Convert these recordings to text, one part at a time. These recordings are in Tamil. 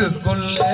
காட்டுக்குள்ளே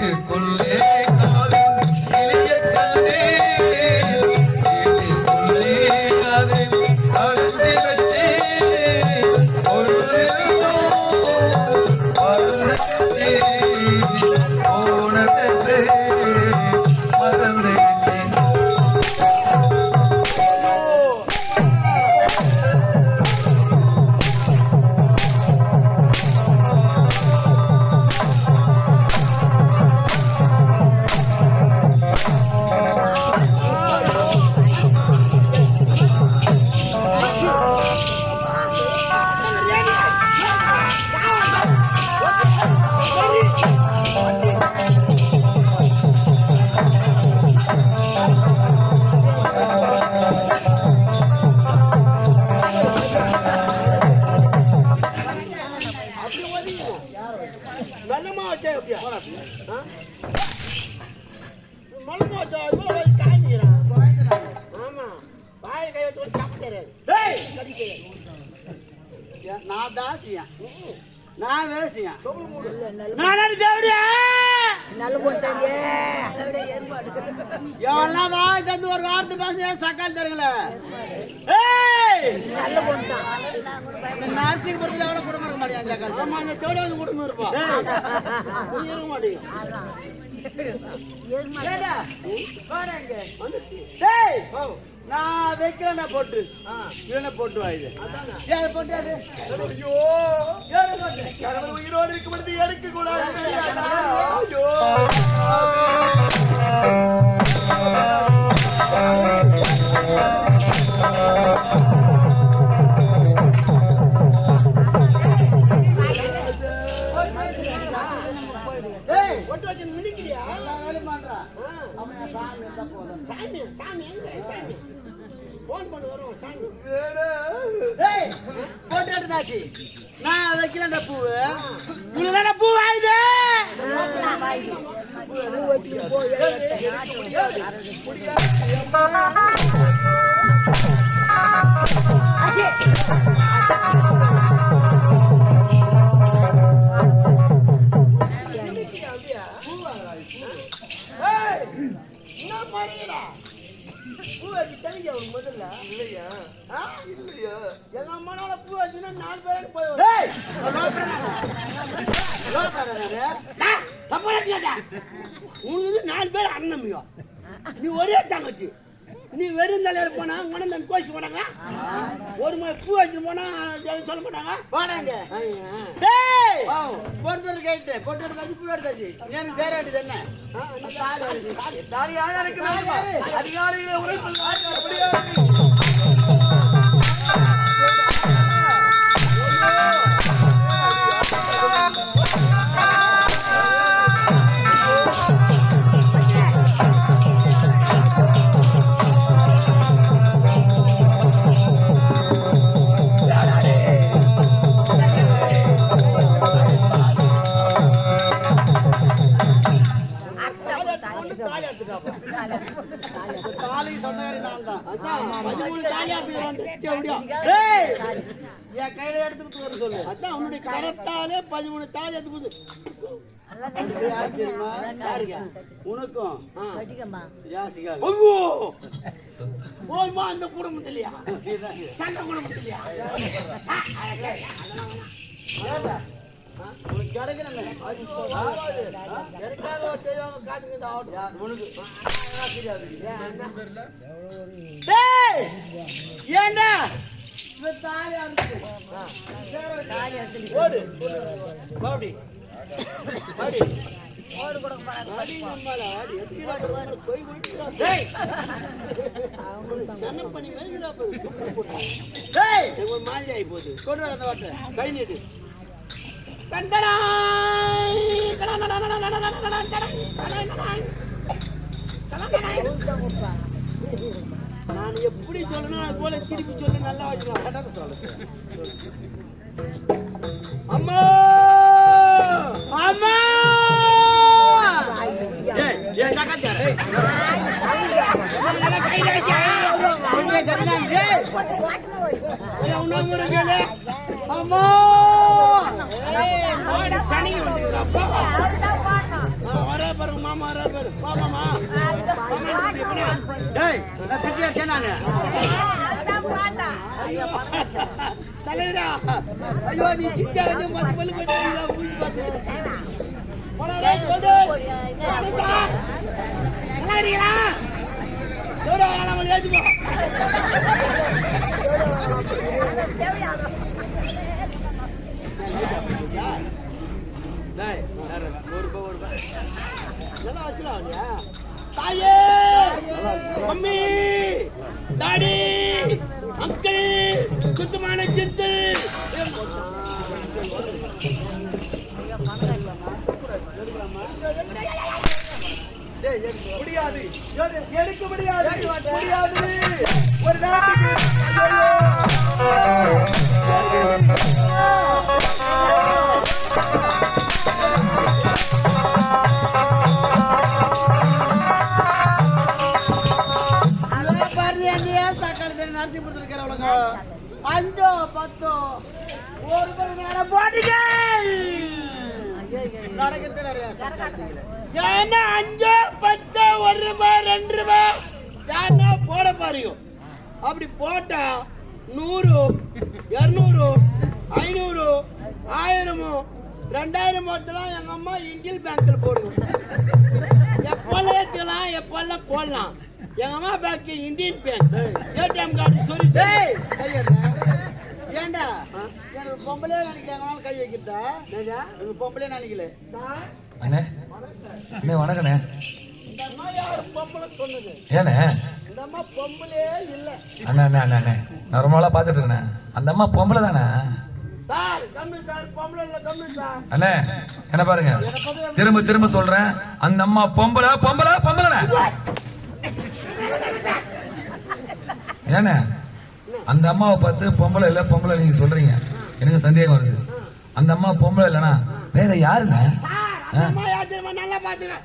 காட்டுக்குள்ளே நானடி தேவடியா! எவெல்லாம் வாய் தந்து ஒரு வார்த்தை பேச சக்கால் தருங்கள? நரசிங்கபுரத்துல எவ்வளவு குடும்பம் இருக்க மாட்டேன் சக்கால்? குடும்பம் இருப்பா. நான் வைக்கிறேன் போட்டு. இவனை போட்டு வாயுது போட்டு ஐயோ. கடவுள் உயிரோடு இருக்கும் பொழுது எடுக்க கூடாது ஐயோ. சாமி சாமி எங்க சாமி போன் பண்ணு வரும் சாமி போட்டு நான் வைக்கிறேன் அந்த பூவு. பூ வாயுது? நீ ஒரே தங்கச்சி. நீ வெறும் தலைவர் போனா உடனே தம்பி கோச்சு போனாங்க ஒரு மாதிரி பூ வச்சு போனா எதுவும் சொல்ல மாட்டாங்க. போனாங்க. பொட்டு கேட்டு பொட்டு எடுத்தாச்சு பூ எடுத்தாச்சு. எனக்கு சேர வேண்டியது என்ன? தாலி. இருக்கிறாங்க அதிகாரிகளை உழைப்பு என் கையில எடுத்துக்கிட்டு வர சொல்லு. அதான் உன்னுடைய கரத்தாலே பதிமூணு தாலி எடுத்து? உனக்கும். போய்மா அந்த குடும்பத்திலையா சண்டை குடும்பத்திலையா ஏண்டா உனக்கு கிடைக்கணுமே எனக்காக ஒரு காத்துக்கிட்டு ஆகட்டும். உனக்கு தெரியாது ஏண்டா ஓடு போகுது கொண்டு வர அந்த வாட்டை. கை நீட்டு நான் எப்படி சொல்லணும் அது போல திருப்பி சொல்லு நல்லா வச்சுக்கலாம் சொல்லு. பாருங்க மாமா வரே பாரு. வா மாமா. டேய், நான் பிச்சை எடுத்தேன் நானு. தலைவரா ஐயோ நீ சிச்சா வந்து பத்து பல்லு பத்து பூஜை பார்த்து. போடா. போடு நல்லா இருக்கீங்களா எவ்வளோ வேணாம் ஏற்றுப்போ டேய், வேற, ஒரு ரூபாய், ஒரு ரூபாய். நல்லா வச்சுலாம் இல்லையா தாயே! மம்மி! டாடி! அங்கிள்! சுத்தமான சித்து டேய், ஏறு. முடியாது. எடுக்க முடியாது. முடியாது. ஒரு நாட்டுக்கு ஏன்னா அஞ்சு பத்து ஒரு ரூபாய் ரெண்டு ரூபாய் யாருன்னா போட பாருங்க அப்படி போட்டா நூறு இருநூறு ஐநூறு ஆயிரமோ ரெண்டாயிரம் மட்டும்லாம் எங்க அம்மா இந்தியன் பேங்க்ல போடுங்க. எப்பெல்லாம் ஏற்றலாம் எப்பெல்லாம் போடலாம். எங்க அம்மா bank Indian bank. ATM card சொல்லி ஏன்டா எனக்கு பொம்பளே நினைக்கல கை வைக்கிட்டா? எனக்கு பொம்பளே நினைக்கல. அண்ணே. அண்ணே வணக்கண்ணே. இந்த அம்மா யார்? பொம்பளை சொன்னது. ஏண்ணே. இந்த அம்மா பொம்பளே இல்லை. அண்ணா அண்ணா அண்ணா அண்ணே. நான் ரொம்ப நாளா பார்த்துட்டு இருக்கேண்ணே அந்த அம்மா பொம்பளை தானே? சார் கம்மி சார். பொம்பளை இல்லை கம்மி சார். அண்ணே என்ன பாருங்க? திரும்ப திரும்ப சொல்றேன். அந்த அம்மா பொம்பளை பொம்பளை பொம்பளை ஏண்ணே. அந்த அம்மாவை பார்த்து பொம்பளை இல்ல பொம்பளை நீங்க சொல்றீங்க. எனக்கு சந்தேகம் வருது. அந்த அம்மா பொம்பளை இல்லைனா வேற யாருண்ணே அந்த அம்மா யார் தெரியுமா?